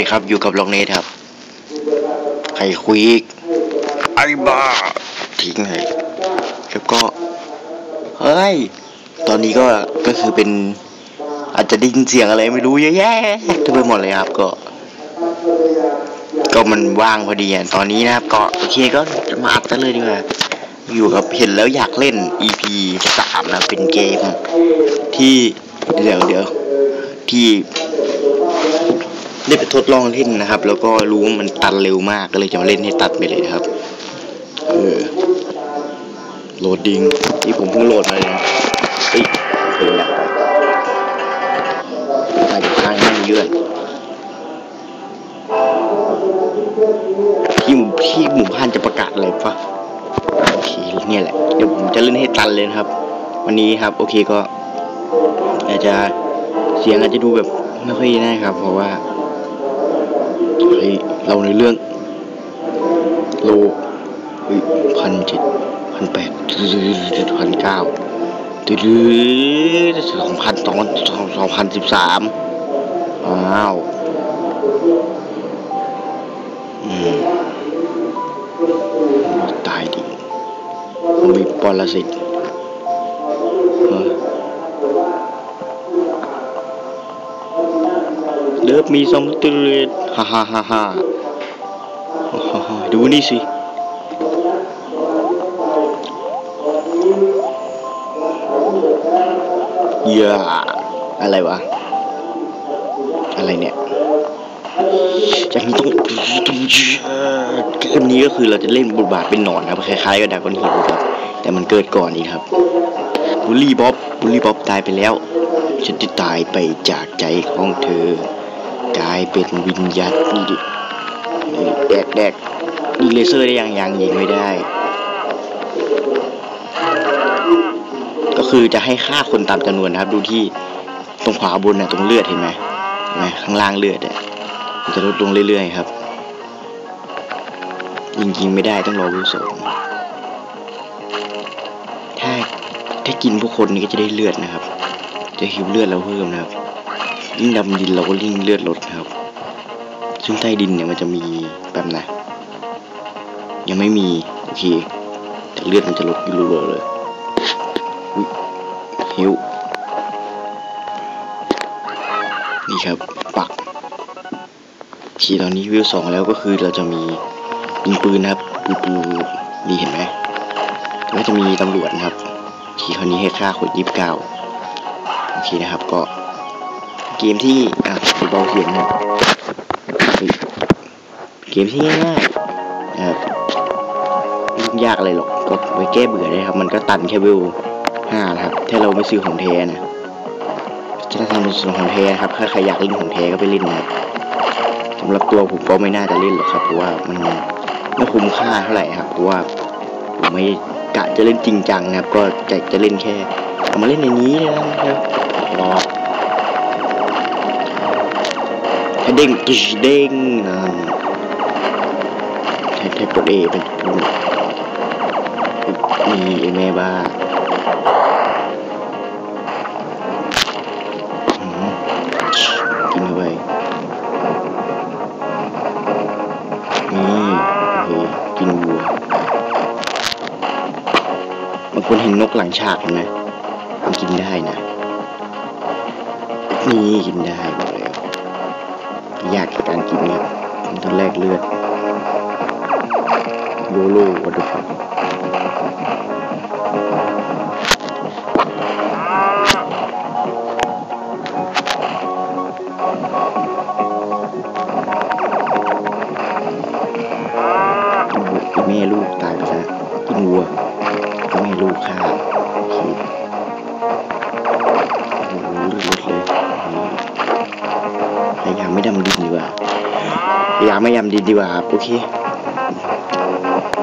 ดีครับ อยู่กับลองเนทครับ ใครคุยอีกไอ้บ้าทิ้งเลยแล้วก็ เฮ้ย ตอนนี้ก็ ก็คือเป็น อาจจะได้ยินเสียงอะไรไม่รู้เยอะแยะเต็มไปหมดเลยครับ ก็ ก็มันว่างพอดีอะตอนนี้นะครับ ก็โอเคก็จะมาอัดกันเลยดีกว่าอยู่กับเห็นแล้วอยากเล่น EP สามนะเป็นเกม ที่เดี๋ยวเดี๋ยวที่ ได้ไปทดลองเล่นนะครับ แล้วก็รู้ว่ามันตันเร็วมากก็เลยจะมาเล่นให้ตัดไปเลยครับ เออโหลดดิงที่ผมเพิ่งโหลดมาเลยนะเฮ้ยเพลงดังไปไปทางให้มันเลื่อนพี่หมูพี่หมู่บ้านจะประกาศอะไรปะโอเคเนี่ยแหละ เดี๋ยวผมจะเล่นให้ตันเลยนะครับ วันนี้ครับ โอเคก็อาจจะเสียงอาจจะดูแบบไม่ค่อยแน่ครับ เพราะว่า เฮ้ยเราในเรื่อง โลเฮ้ยพันเจ็ดพันแปดพันเก้าสองพันสองสองพันสิบสามว้าวอืมตายดิมีปรสิตเออเลิฟมีซัมติเรต ฮ่าฮ่าฮ่าฮ่าดูนี่สิอย่าอะไรวะ อะไรเนี่ยจากนี้ต้องเกมนี้ก็คือเราจะเล่นบทบาทเป็นหนอนครับ คล้ายๆกับดากอนฮิลครับ แต่มันเกิดก่อนอีกครับบุลลี่บ๊อบบุลลี่บ๊อบตายไปแล้ว ฉันจะตายไปจากใจของเธอ กลายเป็นวิญญาณนี่ดิแดกแดกยิงเลเซอร์ได้ยังยังยิงไม่ได้ ก็คือจะให้ฆ่าคนตามจำนวนนะครับ ดูที่ตรงขวาบนนะตรงเลือดเห็นไหมเห็นไหมข้างล่างเลือดเนี่ยมันจะลดลงเรื่อยๆครับยิงยิงไม่ได้ต้องรอวิวสองถ้าถ้ากินพวกคนนี้ก็จะได้เลือดนะครับ จะหิวเลือดเราเพิ่มนะครับ ยิ่งดำดินเราก็ยิ่งเลือดลดครับ ซึ่งใต้ดินเนี่ยมันจะมีแบบนะยังไม่มีโอเคแต่เลือดมันจะลดอยู่รัวๆเลยหิวนี่ครับปักทีตอนนี้วิวสองแล้วก็คือเราจะมียิงปืนนะครับปืนปืนนี่เห็นไหมแล้วก็จะมีตำรวจนะครับทีคราวนี้ให้ฆ่าคนยี่สิบเก้าโอเคนะครับก็ เกมที่อะเบาเสียงนะเกมที่ง่ายๆนะครับไม่ยากอะไรหรอกก็ไว้แก้เบื่อได้ครับ มันก็ตันแค่วิวห้านะครับ ถ้าเราไม่ซื้อของแท้นะจะทำเป็นของแท้ครับถ้าใครอยากเล่นของแท้ก็ไปเล่นนะสำหรับตัวผมก็ไม่น่าจะเล่นหรอกครับเพราะว่ามันไม่คุ้มค่าเท่าไหร่ครับเพราะว่าผมไม่กะจะเล่นจริงจังนะครับ ก็จะจะเล่นแค่เอามาเล่นในนี้นะครับรอ เด้งกิชเด้งอ่าถ้าถ้ากเอเป็นมีไอแม่บ้าอืมกินเข้าไปนี่โอเคกินวัวบางคนเห็นนกหลังฉากเห็นไหมมันกินได้นะ นี่กินได้บอกเลย ยากกับการกินครับมันต้องแลกเลือดโยโล่วัตถุฟักแม่ลูกตายไปแล้วกินวัวก็แม่ลูกฆ่าโอเค พยายามไม่ดำดินดีกว่าพยายามไม่ยำดินดีกว่าครับโอเค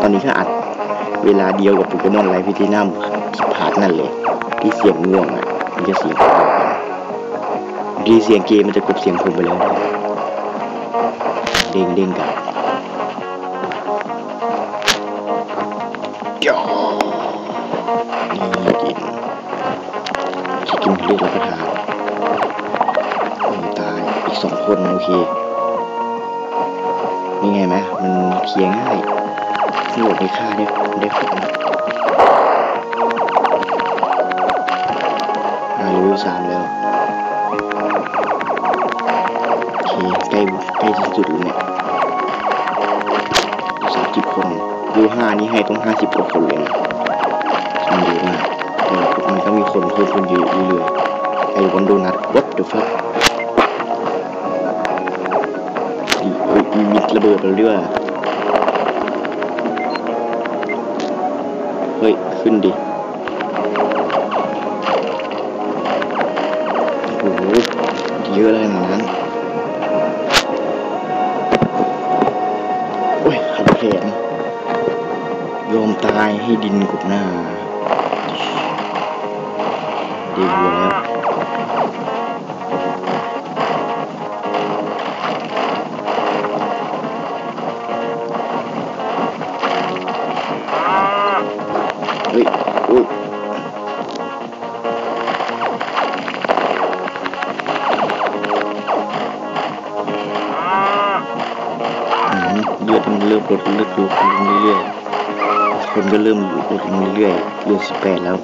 ตอนนี้ก็อัดเวลาเดียวกับปเกมอนไลฟ์พิธีนัมที่พาร์ทนั่นเลยที่เสียงง่วงอะมันจะเสียงเท่ากันดีเสียงเกมมันจะกลบเสียงผมไปแล้วเด้งเด้งกันจ่อนี่กินกินเลือดแล้วก็ทาน คนโอเคนี่ไงไหมมันเคลียร์ง่ายตำรวจได้ฆ่าได้ได้ผลอ่าเลเวลสามแล้วโอเคใกล้ใกล้ที่สุดแล้วเนี่ยสามสิบคนดูห้านี่ให้ต้องห้าสิบกว่าคนเลยนะมันเยอะมากแต่มันก็มีคนเพิ่มขึ้นเยอะเรื่อยๆไอ้วันโดนัท what the fuck มีมิดระเบิดไปเรื่อยเฮ้ย ขึ้นดิโอ้โหเยอะเลยขนาดนั้นโอ้ยขัดแขนยอมตายให้ดินกบหน้า ดีหัวแล้ว ฮ้ยอุ้ยเลือดมันเริ่มลดเลือดลดลงเรื่อยๆคนก็เริ่มลดลงเรื่อยๆเลือดสิบแปดแล้ว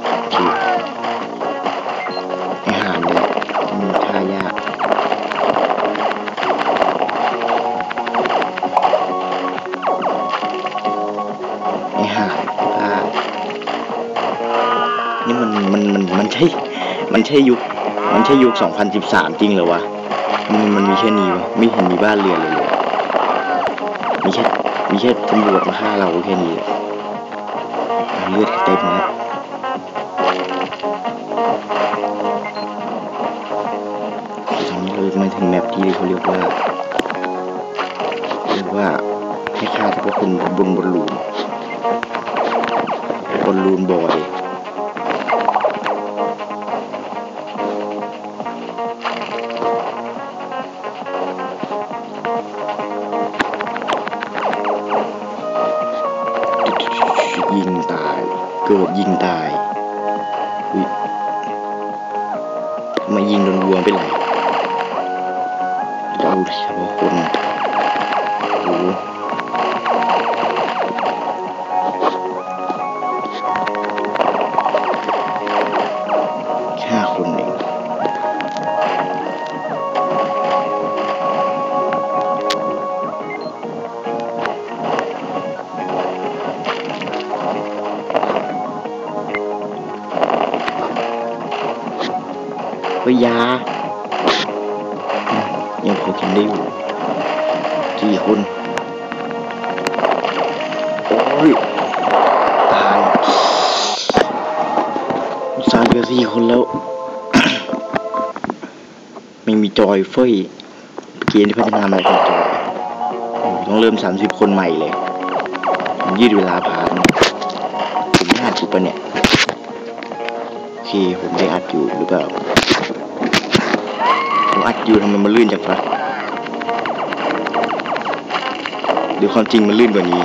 มันใช่ยุค มันใช่ยุค 2013 จริงเหรอวะ มันมันมีแค่นี้วะ ไม่เห็นมีบ้านเรือนเลยเลยมีแค่ มีแค่ตำรวจมาฆ่าเราแค่นี้แหละเลือดเต็มแล้วตอนนี้เรามาถึงแมปที่เขาเรียกว่าเรียกว่าให้ฆ่าเฉพาะคนบนบนลูนบนลูนบอย ยิงตา ยาอืมยังพอกินได้อยู่กี่คนโอ้ยตายสาห์เหลือสี่คนแล้ว ไม่มีจอยเฟยเกมที่พัฒนามาเป็นจอยต้องเริ่มสามสิบคนใหม่เลยผมยืดเวลาผ่านผมน่าถูกปะเนี่ยโอเคผมได้อัดอยู่หรือเปล่า อยู่ทำไมมันลื่นจังวะหรือความจริงมันลื่นกว่านี้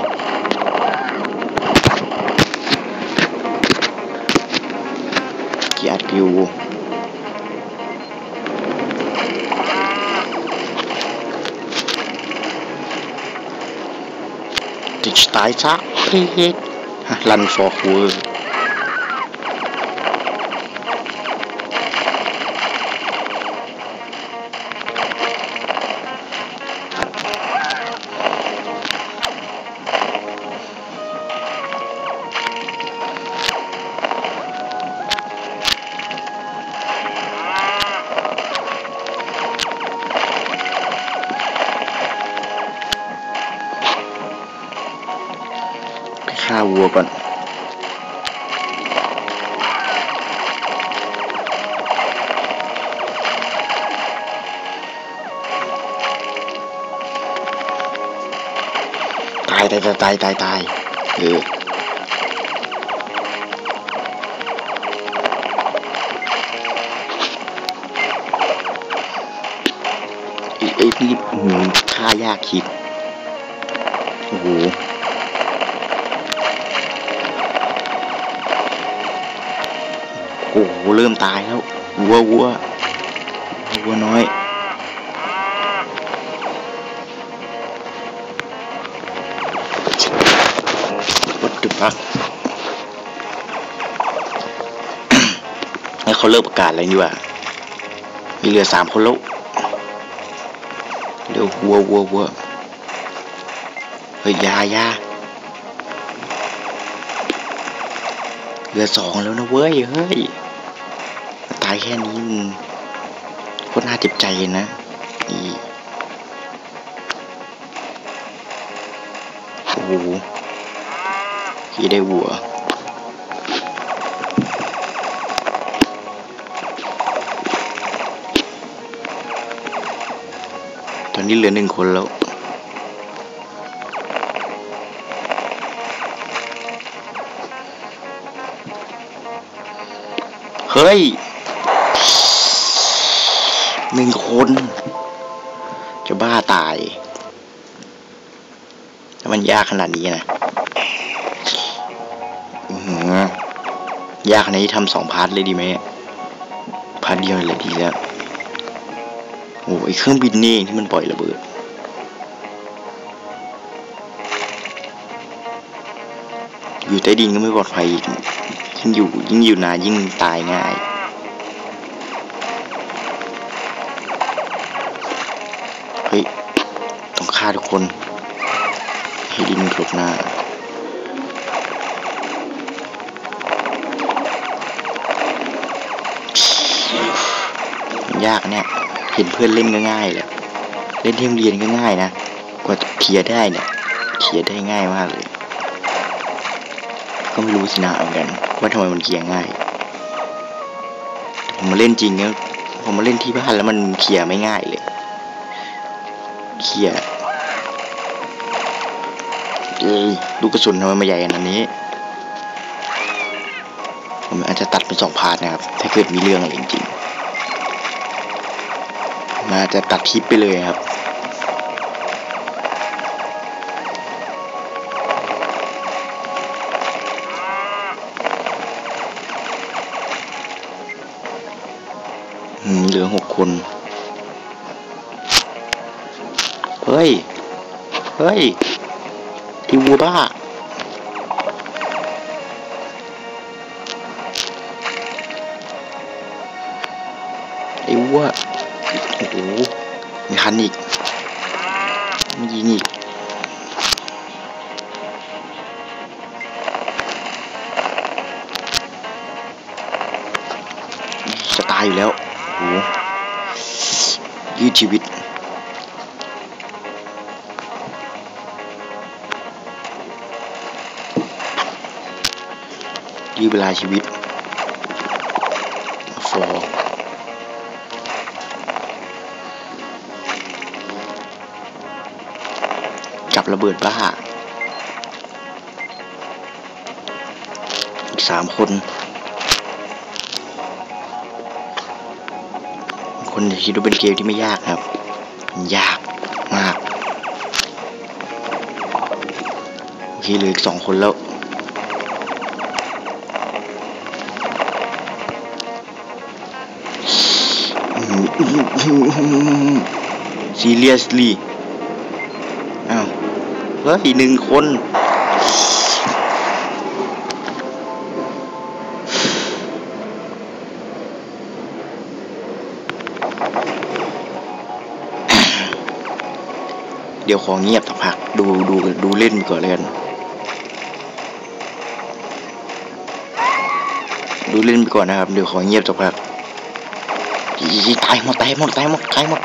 ที่อัดอยู่ติดตายซะเฮ้ลันฟอร์คูไวัวก่อนตายตายตายตายตายตายเออไอ้ไอ้นี่อื้อหือฆ่ายากคิดโอ้โห เริ่มตายแล้ววัววัววัวน้อยวัดดุปักให้เขาเลิกประกาศอะไรอยู่อะมีเหลือสามคนแล้วเดี๋ววัววัววัวเฮ้ยยายาเหลือสองแล้วนะเว้ยเฮ้ยายแค่นี้มันโคตรน่าเจ็บใจเลยนะนี่โอ้โหที่ได้วัวตอนนี้เหลือหนึ่งคนแล้วเฮ้ย หนึ่งคน จะบ้าตาย ถ้ามันยากขนาดนี้นะยากขนาดนี้ทำสองพาร์ทเลยดีไหมพาร์ทเดียวเลยดีแล้วโอ้ยเครื่องบินนี่ที่มันปล่อยระเบิดอยู่ใต้ดินก็ไม่ปลอดภัยยิ่งอยู่ยิ่งอยู่นานยิ่งตายง่าย คนให้ดินกลบหน้ามันยากเนี่ย เห็นเพื่อนเล่นก็ง่ายเลยเล่นที่โรงเรียนก็ง่ายนะ กว่าจะเคลียร์ได้เนี่ย เคลียร์ได้ง่ายมากเลย ก็ไม่รู้สินะเหมือนกัน ว่าทำไมมันเคลียร์ง่าย ผมมาเล่นจริงเนี่ยผมมาเล่นที่บ้านแล้วมันเคลียร์ไม่ง่ายเลย เคลียร์ เอยลูกกระสุนทำไมมาใหญ่ขนาดนี้ ผมอาจจะตัดเป็นสองพาร์ทนะครับ ถ้าเกิดมีเรื่องอะไรจริงๆมาจะตัดคลิปไปเลยครับเหลือหกคน เฮ้ย เฮ้ย ไอีวัวบ้าไอ้วัวโอ้โหมีคันอีกมียิงอีกจะตายอยู่แล้วโอ้โหยืดชีวิต ยืดเวลาชีวิตฟอร์กับระเบิดบ้า อีกสามคน คนจะคิดว่าเป็นเกมที่ไม่ยากครับ ยากมาก โอเคเหลืออีกสองคนแล้ว seriously อ้าวเฮ้ยหนึ่งคนเดี๋ยวขอเงียบสักพักดูดูดูเล่นก่อนเลยกันดูเล่นไปก่อนนะครับเดี๋ยวขอเงียบสักพัก ตายหมดตายหมดตายหมดตายหมด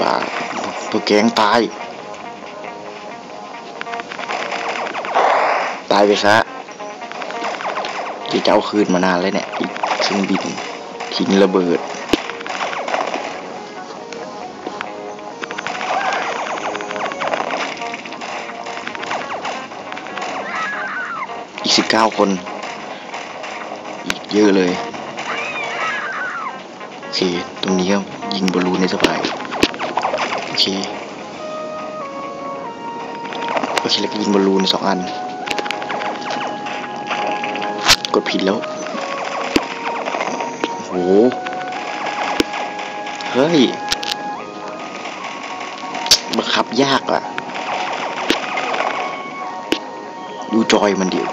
บ้าตัวแกงตาย ตายไปซะจะจะเอาคืนมานานแล้วเนี่ยอีกเครื่องบินทิ้งระเบิดอีกสิบเก้าคน อีกเยอะเลย เค ตรงนี้ก็ยิงบอลลูนในสบายโอเคโอเคแล้วก็ยิงบอลลูนสองอัน กดผิดแล้วโอ้โหเฮ้ย บังคับยากอะ ดูจอยมันเดียว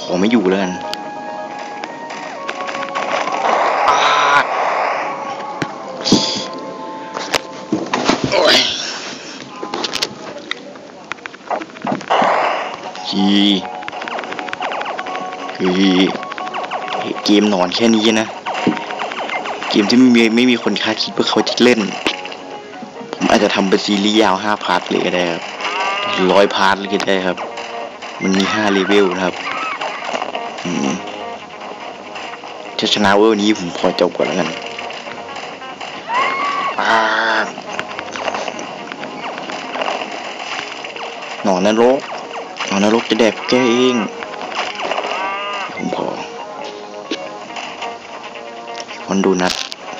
ขอไม่อยู่แล้วกัน คือเกมหนอนแค่นี้นะ เกมที่ไม่มีไม่มีคนคาดคิดว่าเขาจะเล่น ผมอาจจะทำเป็นซีรีส์ยาวห้าพาร์ทเลยก็ได้ครับร้อยพาร์ทเลยก็ได้ครับ มันมีห้าเลเวลนะครับถ้าชนะเวลนี้ผมพอจบก่อนแล้วกันปาหนอนนรก เอนนรกจะแดกแกเอง ผมขอมันดูนัด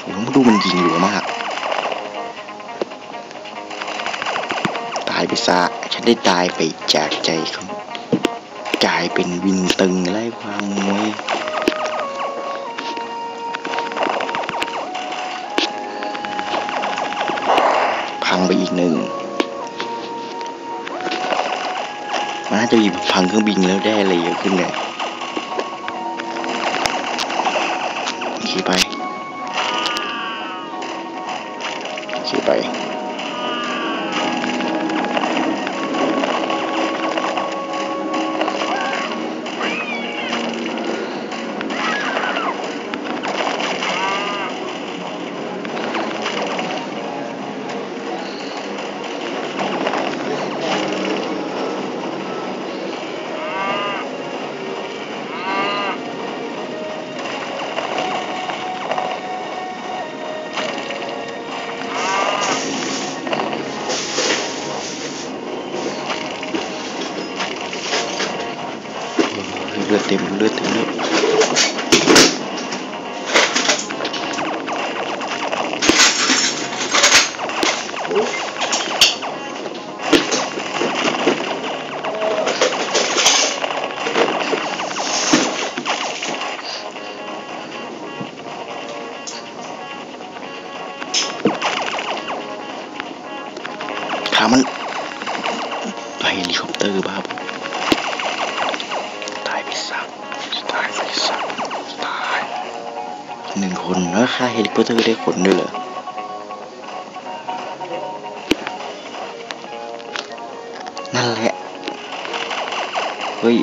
ผมดูมันยิงหลัวมาก ตายไปซะ ฉันได้ตายไปจากใจเขากลายเป็นวินตึงไร้ความมวย จะมีพังเครื่องบินแล้วได้อะไรเยอะขึ้นเลยขี่ไปขี่ไป ด้คนด้วยเหรอนั่นแหละ เฮ้ย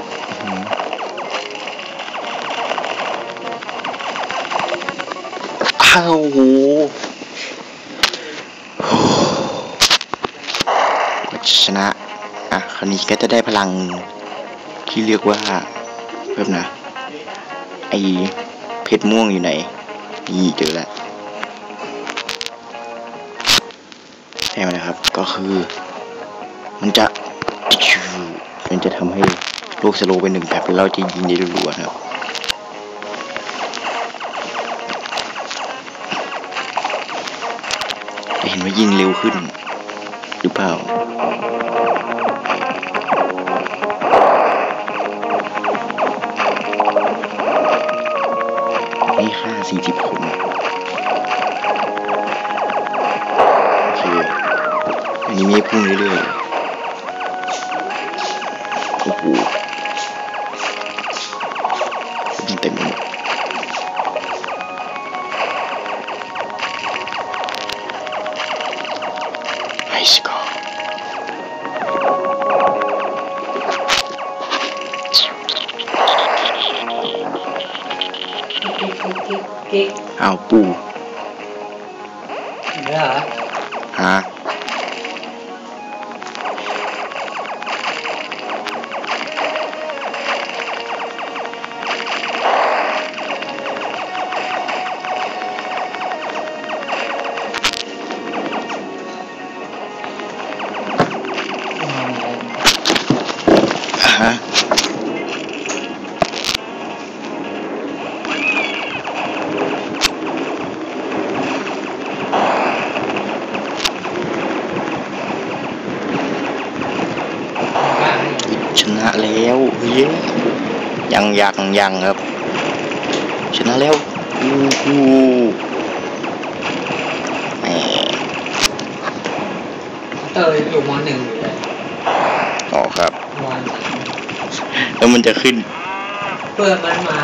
อ้าวโหชนะ อะ คราวนี้ก็จะได้พลังที่เรียกว่าแบบนะ ไอเพชรม่วงอยู่ไหน นี่เจอแล้ว L นะครับ ก็คือ มันจะมันจะทำให้ลูกสโลเป็นหนึ่งแบบเราจะยิงได้รัวนะครับเห็นว่ายิงเร็วขึ้น หรือเปล่านี่ค่าสี่จุด อันนี้ไม่ ยังยังครับ ชนะแล้วอู้หูแหมเตยอยู่มหนึ่งอยู่เลยอ๋อครับเวันแล้วมันจะขึ้น เพื่อมันมา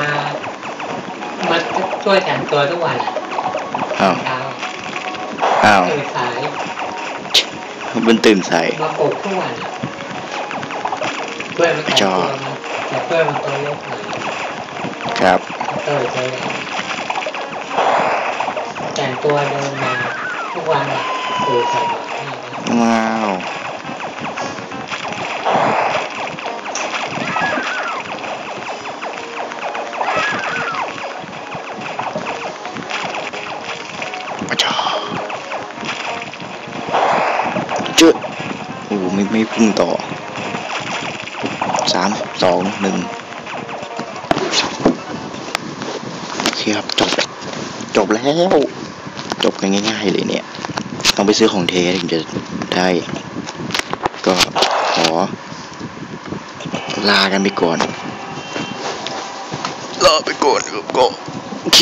มันช่วยแต่งตัวทุกวันอะอ้าว เช้าอ้าว ตื่นสายมันตื่นสาย มาปลุกทุกวันอะเพื่อนมันแต่งตัวมาแต่เพื่อนมันตัวเล็กหน่อย ครับเตยตัวใหญ่แต่งตัวเดินมาทุกวันอะตื่นสายมาว้าวอาจารย์เจอโอ้โหไม่ไม่พุ่งต่อสามสองหนึ่ง คครับจบ จบแล้ว จบกันง่ายๆเลยเนี่ย ต้องไปซื้อของเทถึงจะได้ ก็ขอ ลากันไปก่อน ลาไปก่อนครับก็โอเค